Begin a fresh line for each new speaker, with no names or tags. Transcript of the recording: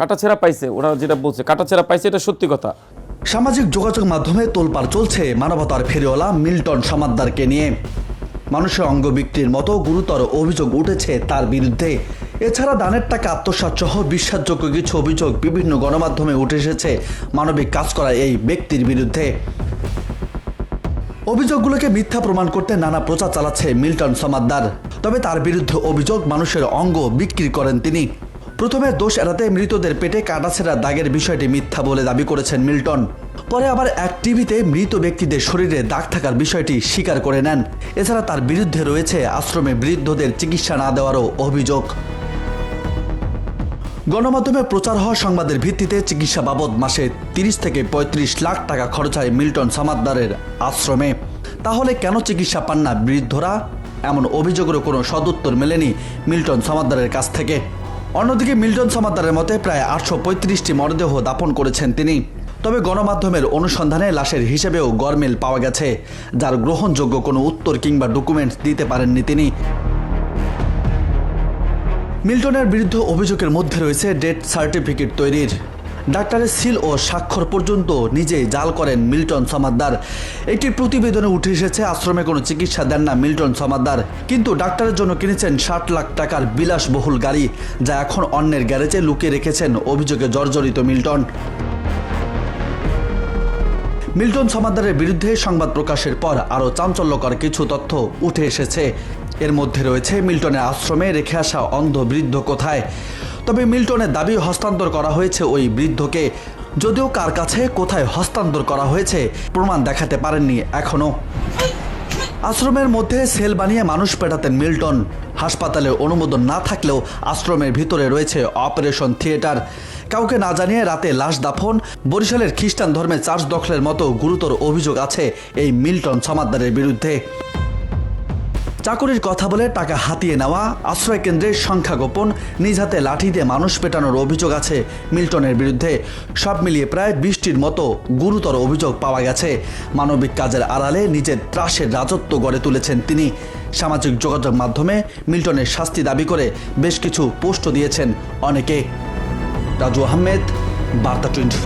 কাটাছেড়া পাইছে, ওরা যেটা বলছে, কাটাছেড়া পাইছে, এটা সত্যি কথা।
সামাজিক যোগাযোগ মাধ্যমে তোলপাড় চলছে মানবতার ফেরিওয়ালা মিল্টন সমাদ্দারকে নিয়ে। মানুষের অঙ্গ বিক্রির মতো গুরুতর অভিযোগ উঠেছে তার বিরুদ্ধে। এছাড়া দানের টাকা আত্মসাৎ সহ বিশ্বাসযোগ্য কিছু অভিযোগ বিভিন্ন গণমাধ্যমে উঠে এসেছে মানবিক কাজ করা এই ব্যক্তির বিরুদ্ধে। অভিযোগগুলোকে মিথ্যা প্রমাণ করতে নানা প্রচার চালাচ্ছে মিল্টন সমাদ্দার। তবে তার বিরুদ্ধে অভিযোগ মানুষের অঙ্গ বিক্রি করেন তিনি। প্রথমে দোষ এড়াতে মৃতদের পেটে কাটাছেড়া দাগের বিষয়টি মিথ্যা বলে দাবি করেছেন মিল্টন। পরে আবার এক টিভিতে মৃত ব্যক্তিদের শরীরে দাগ থাকার বিষয়টি স্বীকার করে নেন। এছাড়া তার বিরুদ্ধে রয়েছে আশ্রমে বৃদ্ধদের চিকিৎসা না দেওয়ারও অভিযোগ। গণমাধ্যমে প্রচার হওয়া সংবাদের ভিত্তিতে চিকিৎসা বাবদ মাসে তিরিশ থেকে পঁয়ত্রিশ লাখ টাকা খরচ হয় মিল্টন সামাদ্দারের আশ্রমে। তাহলে কেন চিকিৎসা পান না বৃদ্ধরা? এমন অভিযোগেরও কোনো সদুত্তর মেলেনি মিল্টন সামাদ্দারের কাছ থেকে। অন্যদিকে মিল্টন সমাদ্দারের মতে প্রায় আটশো পঁয়ত্রিশটি মরদেহ দাপন করেছেন তিনি। তবে গণমাধ্যমের অনুসন্ধানে লাশের হিসেবেও গরমেল পাওয়া গেছে, যার গ্রহণযোগ্য কোনো উত্তর কিংবা ডকুমেন্টস দিতে পারেননি তিনি। মিল্টনের বিরুদ্ধে অভিযোগের মধ্যে রয়েছে ডেথ সার্টিফিকেট তৈরির। ডাক্তারের সিল ও স্বাক্ষর পর্যন্ত নিজেই জাল করেন মিল্টন সমাদ্দার। একটি প্রতিবেদনে উঠে এসেছে, আশ্রমে কোনো চিকিৎসা দেন না মিল্টন সমাদ্দার। কিন্তু ডাক্তারের জন্য কিনেছেন ষাট লাখ টাকার বিলাসবহুল গাড়ি, যা এখন অন্যের গ্যারেজে লুকিয়ে রেখেছেন অভিযোগে জর্জরিত মিল্টন। মিল্টন সমাদ্দারের বিরুদ্ধে সংবাদ প্রকাশের পর আরও চাঞ্চল্যকর কিছু তথ্য উঠে এসেছে। এর মধ্যে রয়েছে, মিল্টনের আশ্রমে রেখে আসা অন্ধ বৃদ্ধ কোথায়? তবে মিল্টনের দাবি হস্তান্তর করা হয়েছে ওই বৃদ্ধকে। যদিও কার কাছে, কোথায় হস্তান্তর করা হয়েছে, প্রমাণ দেখাতে পারেননি এখনও আশ্রমের মধ্যে সেল বানিয়ে মানুষ পেটাতেন মিল্টন। হাসপাতালে অনুমোদন না থাকলেও আশ্রমের ভিতরে রয়েছে অপারেশন থিয়েটার। কাউকে না জানিয়ে রাতে লাশ দাফন, বরিশালের খ্রিস্টান ধর্মের চার্চ দখলের মতো গুরুতর অভিযোগ আছে এই মিল্টন সমাদ্দারের বিরুদ্ধে। চাকরির কথা বলে টাকা হাতিয়ে নেওয়া, আশ্রয় কেন্দ্রের সংখ্যা গোপন, নিজ হাতে লাঠি দিয়ে মানুষ পেটানোর অভিযোগ আছে মিল্টনের বিরুদ্ধে। সব মিলিয়ে প্রায় বৃষ্টির মতো গুরুতর অভিযোগ পাওয়া গেছে। মানবিক কাজের আড়ালে নিজের ত্রাসের রাজত্ব গড়ে তুলেছেন তিনি। সামাজিক যোগাযোগ মাধ্যমে মিল্টনের শাস্তি দাবি করে বেশ কিছু পোস্ট দিয়েছেন অনেকে। রাজু আহমেদ, বার্তা টোয়েন্টি